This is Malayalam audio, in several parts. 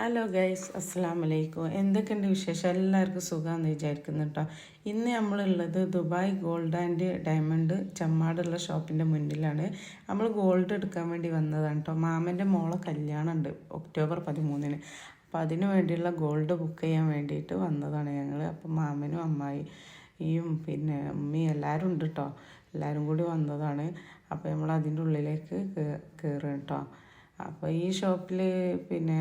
ഹലോ ഗൈസ് അസ്സാം വലൈക്കും എന്തൊക്കെയുണ്ട് വിശേഷം? എല്ലാവർക്കും സുഖമാണെന്ന് വിചാരിക്കുന്നു കേട്ടോ ഇന്ന് നമ്മളുള്ളത് ദുബായ് ഗോൾഡ് ആൻഡ് ഡയമണ്ട് ചമ്മാടുള്ള ഷോപ്പിന്റെ മുന്നിലാണ്. നമ്മൾ ഗോൾഡ് എടുക്കാൻ വേണ്ടി വന്നതാണ് കേട്ടോ മാമന്റെ മോളെ കല്യാണം ഉണ്ട് ഒക്ടോബർ പതിമൂന്നിന്. അപ്പോൾ അതിനു വേണ്ടിയുള്ള ഗോൾഡ് ബുക്ക് ചെയ്യാൻ വേണ്ടിയിട്ട് വന്നതാണ് ഞങ്ങൾ അപ്പോൾ മാമനും അമ്മായി ഈയും പിന്നെ ഉമ്മയും എല്ലാവരും ഉണ്ട് കേട്ടോ എല്ലാവരും കൂടി വന്നതാണ്. അപ്പോൾ നമ്മൾ അതിന്റെ ഉള്ളിലേക്ക് കയറും കേട്ടോ അപ്പോൾ ഈ ഷോപ്പിൽ പിന്നെ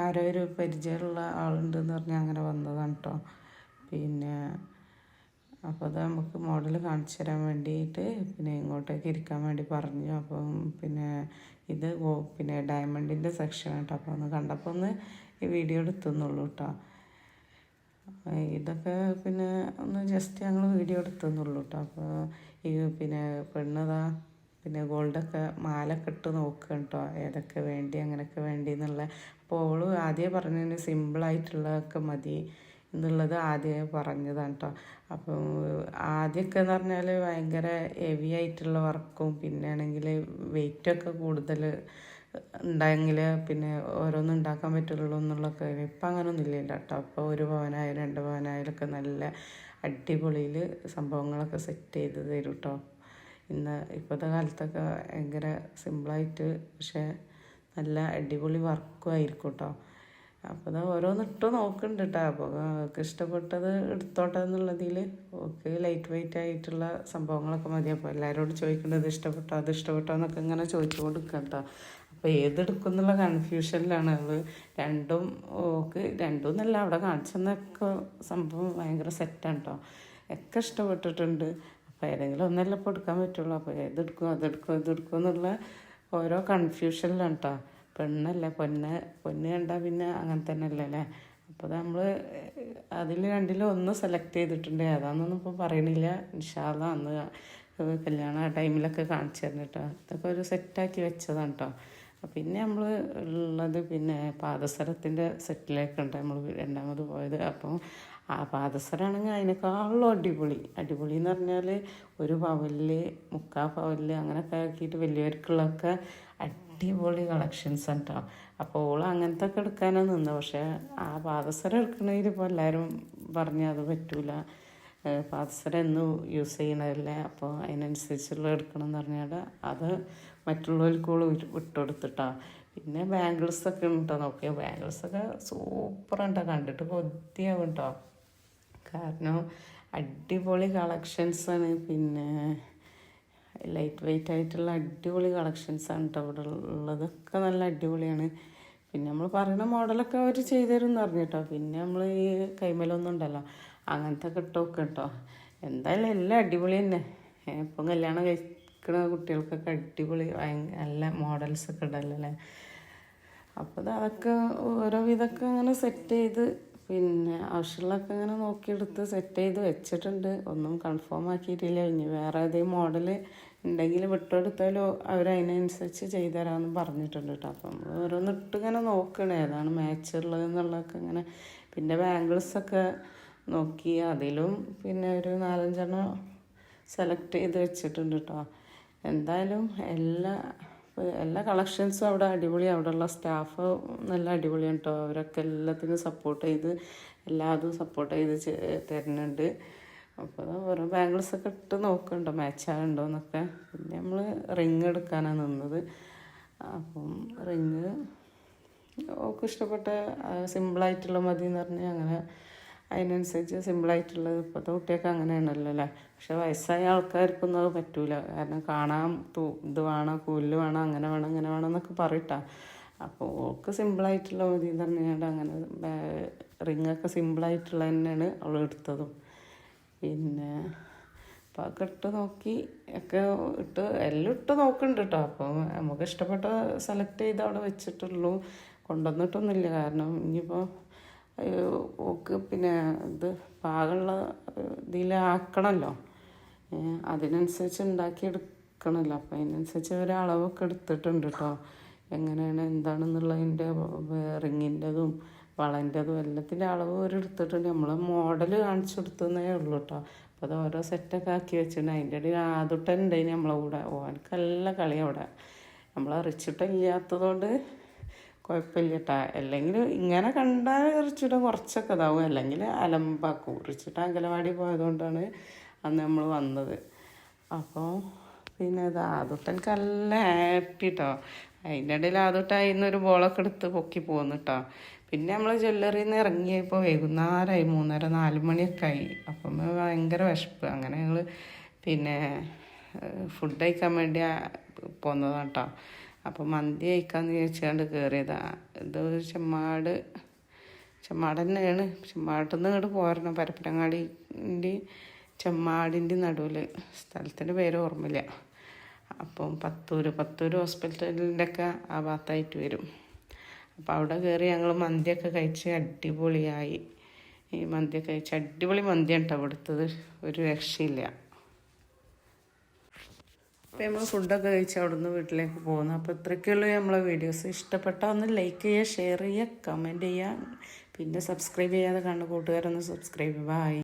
ആരോ ഒരു പരിചയമുള്ള ആളുണ്ടെന്ന് പറഞ്ഞാൽ അങ്ങനെ വന്നതാണ് കേട്ടോ പിന്നെ അപ്പോൾ അത് നമുക്ക് മോഡൽ കാണിച്ചു തരാൻ വേണ്ടിയിട്ട് പിന്നെ ഇങ്ങോട്ടേക്ക് ഇരിക്കാൻ വേണ്ടി പറഞ്ഞു. അപ്പം പിന്നെ ഇത് പിന്നെ ഡയമണ്ടിന്റെ സെക്ഷൻ കേട്ടോ അപ്പോൾ ഒന്ന് കണ്ടപ്പോൾ ഒന്ന് ഈ വീഡിയോ എടുത്തുന്നുള്ളൂ കേട്ടോ ഇതൊക്കെ പിന്നെ ഒന്ന് ജസ്റ്റ് ഞങ്ങൾ വീഡിയോ എടുത്തുന്നുള്ളൂ കേട്ടോ അപ്പോൾ ഈ പിന്നെ പെണ്ണതാ പിന്നെ ഗോൾഡൊക്കെ മാലൊക്കെ ഇട്ട് നോക്കുക കേട്ടോ ഏതൊക്കെ വേണ്ടി അങ്ങനെയൊക്കെ വേണ്ടി എന്നുള്ള. അപ്പോൾ ഓൾ ആദ്യമേ പറഞ്ഞതിന് സിമ്പിളായിട്ടുള്ളതൊക്കെ മതി എന്നുള്ളത് ആദ്യമേ പറഞ്ഞതാണ് കേട്ടോ അപ്പം ആദ്യമൊക്കെ എന്ന് പറഞ്ഞാൽ ഭയങ്കര ഹെവി ആയിട്ടുള്ള വർക്കും പിന്നെ ആണെങ്കിൽ വെയിറ്റൊക്കെ കൂടുതൽ ഉണ്ടെങ്കിൽ പിന്നെ ഓരോന്നും ഉണ്ടാക്കാൻ പറ്റുള്ളൂ എന്നുള്ളൊക്കെ ഇപ്പം അങ്ങനൊന്നും ഇല്ല കേട്ടോ അപ്പോൾ ഒരു പവനായാലും രണ്ട് ഭവനായാലും ഒക്കെ നല്ല അടിപൊളിയിൽ സംഭവങ്ങളൊക്കെ സെറ്റ് ചെയ്ത് തരും കേട്ടോ ഇന്ന് ഇപ്പോഴത്തെ കാലത്തൊക്കെ ഭയങ്കര സിമ്പിളായിട്ട് പക്ഷേ നല്ല അടിപൊളി വർക്കും ആയിരിക്കും കേട്ടോ അപ്പോൾ അത് ഓരോന്ന് ഇട്ട് നോക്കുന്നുണ്ട് കേട്ടോ അപ്പോൾ അവൾക്ക് ഇഷ്ടപ്പെട്ടത് എടുത്തോട്ടെ എന്നുള്ളതിൽ ഓക്കെ ലൈറ്റ് വെയിറ്റ് ആയിട്ടുള്ള സംഭവങ്ങളൊക്കെ മതി. അപ്പോൾ എല്ലാവരോടും ചോദിക്കേണ്ടത് ഇഷ്ടപ്പെട്ടോ അത് ഇഷ്ടപ്പെട്ടോ എന്നൊക്കെ ഇങ്ങനെ ചോദിച്ചുകൊണ്ട് നിൽക്കാം കേട്ടോ അപ്പോൾ ഏതെടുക്കും എന്നുള്ള കൺഫ്യൂഷനിലാണ് അവൾ രണ്ടും ഓക്ക് രണ്ടും എന്നല്ല അവിടെ കാണിച്ചെന്നൊക്കെ സംഭവം ഭയങ്കര സെറ്റാണ് കേട്ടോ ഒക്കെ ഇഷ്ടപ്പെട്ടിട്ടുണ്ട്. അപ്പോൾ ഏതെങ്കിലും ഒന്നല്ല ഇപ്പോൾ എടുക്കാൻ പറ്റുള്ളൂ. അപ്പോൾ ഏതെടുക്കും അതെടുക്കും ഇതെടുക്കും എന്നുള്ള ഓരോ കൺഫ്യൂഷനിലാണ് കേട്ടോ പെണ്ണല്ലേ പൊന്ന് പൊന്ന് കണ്ടാൽ പിന്നെ അങ്ങനെ തന്നെ അല്ലേ? അല്ലേ അപ്പോൾ നമ്മൾ അതിൽ രണ്ടിലും ഒന്ന് സെലക്ട് ചെയ്തിട്ടുണ്ട്. ഏതാണെന്നൊന്നും ഇപ്പോൾ പറയണില്ല. ഇൻഷാല്ല അന്ന് കല്യാണ ടൈമിലൊക്കെ കാണിച്ചു തരണം കേട്ടോ ഇതൊക്കെ ഒരു സെറ്റാക്കി വെച്ചതാണ് കേട്ടോ പിന്നെ നമ്മൾ ഉള്ളത് പിന്നെ പാദസരത്തിന്റെ സെറ്റിലേക്കുണ്ട് നമ്മൾ രണ്ടാമത് പോയത്. അപ്പം ആ പാദസരമാണെങ്കിൽ അതിനേക്കാളും അടിപൊളി. അടിപൊളി എന്ന് പറഞ്ഞാൽ ഒരു പവൽ മുക്കാ പവൽ അങ്ങനെയൊക്കെ ആക്കിയിട്ട് വലിയവർക്കുള്ളതൊക്കെ അടിപൊളി കളക്ഷൻസ് ഉണ്ടാവും അപ്പോൾ ഓൾ അങ്ങനത്തെ ഒക്കെ എടുക്കാനാണ് നിന്നത് പക്ഷേ ആ പാദസരം എടുക്കണതിൽ ഇപ്പോൾ എല്ലാവരും പറഞ്ഞ് അത് പറ്റൂല. പാദസരം എന്നും യൂസ് ചെയ്യണതല്ലേ അപ്പോൾ അതിനനുസരിച്ചുള്ള എടുക്കണം എന്ന് പറഞ്ഞാൽ അത് മറ്റുള്ളവർക്ക് ഓൾ വിട്ടുകൊടുത്തിട്ടാ പിന്നെ ബാംഗിൾസ് ഒക്കെ ഉണ്ടോ നോക്കിയാൽ ബാംഗിൾസ് ഒക്കെ സൂപ്പറുണ്ടോ കണ്ടിട്ട് കൊതിയാവും കേട്ടോ. കാരണം അടിപൊളി കളക്ഷൻസാണ് പിന്നെ ലൈറ്റ് വെയിറ്റ് ആയിട്ടുള്ള അടിപൊളി കളക്ഷൻസാണ് കേട്ടോ ഇവിടെ ഉള്ളതൊക്കെ നല്ല അടിപൊളിയാണ്. പിന്നെ നമ്മൾ പറയുന്ന മോഡലൊക്കെ അവർ ചെയ്തു തരും എന്ന് പറഞ്ഞു കേട്ടോ. പിന്നെ നമ്മൾ ഈ കൈമലൊന്നും ഉണ്ടല്ലോ അങ്ങനത്തെ ഒക്കെ ഇട്ടൊക്കെ കേട്ടോ എന്തായാലും എല്ലാം അടിപൊളി തന്നെ. ഇപ്പം കല്യാണം കഴിക്കുന്ന കുട്ടികൾക്കൊക്കെ അടിപൊളി ഭയങ്കര നല്ല മോഡൽസൊക്കെ ഇടല്ലേ അപ്പോൾ അത് അതൊക്കെ ഓരോ വിധമൊക്കെ അങ്ങനെ സെറ്റ് ചെയ്ത് പിന്നെ ആവശ്യമുള്ളതൊക്കെ ഇങ്ങനെ നോക്കിയെടുത്ത് സെറ്റ് ചെയ്ത് വെച്ചിട്ടുണ്ട്. ഒന്നും കൺഫേം ആക്കിയിട്ടില്ല. ഇനി വേറെ ഏതെങ്കിലും മോഡൽ ഉണ്ടെങ്കിൽ വിട്ടെടുത്താലോ അവരതിനനുസരിച്ച് ചെയ്തു തരാമെന്ന് പറഞ്ഞിട്ടുണ്ട് കേട്ടോ അപ്പം നമ്മൾ ഓരോന്ന് ഇട്ട് ഇങ്ങനെ നോക്കണേ. ഏതാണ് മാച്ച് ഉള്ളത് എന്നുള്ളതൊക്കെ ഇങ്ങനെ. പിന്നെ ബാംഗിൾസൊക്കെ നോക്കി അതിലും പിന്നെ ഒരു നാലഞ്ചെണ്ണം സെലക്ട് ചെയ്ത് വെച്ചിട്ടുണ്ട് കേട്ടോ എന്തായാലും എല്ലാ എല്ലാ കളക്ഷൻസും അവിടെ അടിപൊളി ഉള്ള സ്റ്റാഫ് നല്ല അടിപൊളിയാണ് കേട്ടോ അവരൊക്കെ എല്ലാത്തിനും സപ്പോർട്ട് ചെയ്ത് എല്ലാതും സപ്പോർട്ട് ചെയ്ത് തരുന്നുണ്ട്. അപ്പോൾ ഓരോ ബാംഗിൾസൊക്കെ ഇട്ട് നോക്കുന്നുണ്ടോ മാച്ച് ആകുന്നുണ്ടോ എന്നൊക്കെ. പിന്നെ നമ്മൾ റിങ് എടുക്കാനാണ് നിന്നത്. അപ്പം റിങ് ഓക്ക് ഇഷ്ടപ്പെട്ട സിമ്പിളായിട്ടുള്ള മതി എന്ന് പറഞ്ഞ് അങ്ങനെ അതിനനുസരിച്ച് സിമ്പിളായിട്ടുള്ളത് ഇപ്പോഴത്തെ കുട്ടിയൊക്കെ അങ്ങനെയാണല്ലോ അല്ലേ? പക്ഷെ വയസ്സായ ആൾക്കാർക്കൊന്നും അത് പറ്റൂല. കാരണം കാണാൻ തൂ ഇത് വേണം കൂൽ വേണം അങ്ങനെ വേണം അങ്ങനെ വേണം എന്നൊക്കെ പറയട്ടാ. അപ്പോൾ ഓൾക്ക് സിമ്പിളായിട്ടുള്ള മതി പറഞ്ഞുകൊണ്ട് അങ്ങനെ റിങ്ങൊക്കെ സിമ്പിളായിട്ടുള്ള തന്നെയാണ് അവൾ എടുത്തതും. പിന്നെ അപ്പോൾ അതൊക്കെ ഇട്ട് നോക്കി ഒക്കെ ഇട്ട് എല്ലാം ഇട്ട് നോക്കുന്നുണ്ട് കേട്ടോ. അപ്പം നമുക്ക് ഇഷ്ടപ്പെട്ട സെലക്ട് ചെയ്ത് അവിടെ വെച്ചിട്ടുള്ളൂ. കൊണ്ടുവന്നിട്ടൊന്നുമില്ല. കാരണം ഇനിയിപ്പോൾ ഓക്ക് പിന്നെ ഇത് പാകമുള്ള ഇതിലാക്കണമല്ലോ അതിനനുസരിച്ച് ഉണ്ടാക്കി എടുക്കണമല്ലോ അപ്പോൾ അതിനനുസരിച്ച് ഒരളവൊക്കെ എടുത്തിട്ടുണ്ട് കേട്ടോ എങ്ങനെയാണ് എന്താണെന്നുള്ളതിന്റെ റിങ്ങിന്റെതും വളന്റെതും എല്ലാത്തിന്റെ അളവ് ഒരു എടുത്തിട്ടുണ്ട്. നമ്മൾ മോഡൽ കാണിച്ചു കൊടുത്തതേ ഉള്ളൂ കേട്ടോ അപ്പോൾ അത് ഓരോ സെറ്റൊക്കെ ആക്കി വെച്ചിട്ടുണ്ട്. അതിന്റെ ഇടയിൽ ആദുട്ടനുണ്ടായിന് നമ്മളെ കൂടെ. ഓനക്കല്ല കളി അവിടെ. നമ്മളറിച്ചിട്ടില്ലാത്തതുകൊണ്ട് കുഴപ്പമില്ല കേട്ടാ അല്ലെങ്കിൽ ഇങ്ങനെ കണ്ടാൽ കുറച്ചുകൂടെ കുറച്ചൊക്കെ ഇതാവും. അല്ലെങ്കിൽ അലമ്പാക്കും. കുറിച്ചിട്ട് അങ്കലവാടി പോയതുകൊണ്ടാണ് അന്ന് നമ്മൾ വന്നത്. അപ്പോൾ പിന്നെ ഇത് ആദുട്ടനക്ക് നല്ല ഹാപ്പി കേട്ടോ അതിന്റെ ഇടയിൽ ആദുട്ട അതിൽ ഒരു ബോളൊക്കെ എടുത്ത് പൊക്കി പോകുന്നു കേട്ടോ പിന്നെ നമ്മൾ ജ്വല്ലറിയിൽ നിന്ന് ഇറങ്ങിയപ്പോൾ വൈകുന്നേരമായി മൂന്നര നാല് മണിയൊക്കെ ആയി അപ്പം ഭയങ്കര വിശപ്പ്. അങ്ങനെ ഞങ്ങൾ പിന്നെ ഫുഡ് കഴിക്കാൻ വേണ്ടി പോന്നതാണ് കേട്ടോ അപ്പം മന്തി കഴിക്കാമെന്ന് ചോദിച്ചുകൊണ്ട് കയറിയതാ ഇത് ചെമ്മാട് ചെമ്മാട് തന്നെയാണ് ചെമ്മാട്ടിൽ നിന്ന് ഇങ്ങോട്ട് പോരണം. പരപ്പനങ്ങാടിന്റെ ചെമ്മാടിന്റെ നടുവിൽ സ്ഥലത്തിന്റെ പേര് ഓർമ്മയില്ല. അപ്പം പത്തൂര് പത്തൂര് ഹോസ്പിറ്റലിന്റെ ഒക്കെ ആ ഭാഗത്തായിട്ട് വരും. അപ്പോൾ അവിടെ കയറി ഞങ്ങൾ മന്തിയൊക്കെ കഴിച്ച് അടിപൊളിയായി. ഈ മന്തിയൊക്കെ കഴിച്ച് അടിപൊളി മന്തിയാണ് കേട്ടോ അവിടുത്തത് ഒരു രക്ഷയില്ല. അപ്പോൾ നമ്മൾ ഫുഡൊക്കെ കഴിച്ച് അവിടുന്ന് വീട്ടിലേക്ക് പോകുന്നു. അപ്പോൾ ഇത്രയ്ക്കുള്ളൂ നമ്മളെ വീഡിയോസ് ഇഷ്ടപ്പെട്ടാൽ ഒന്ന് ലൈക്ക് ചെയ്യുക ഷെയർ ചെയ്യുക കമന്റ് ചെയ്യുക. പിന്നെ സബ്സ്ക്രൈബ് ചെയ്യാതെ കണ്ട് കൂട്ടുകാരൊന്ന് സബ്സ്ക്രൈബ് ചെയ്യുക ബൈ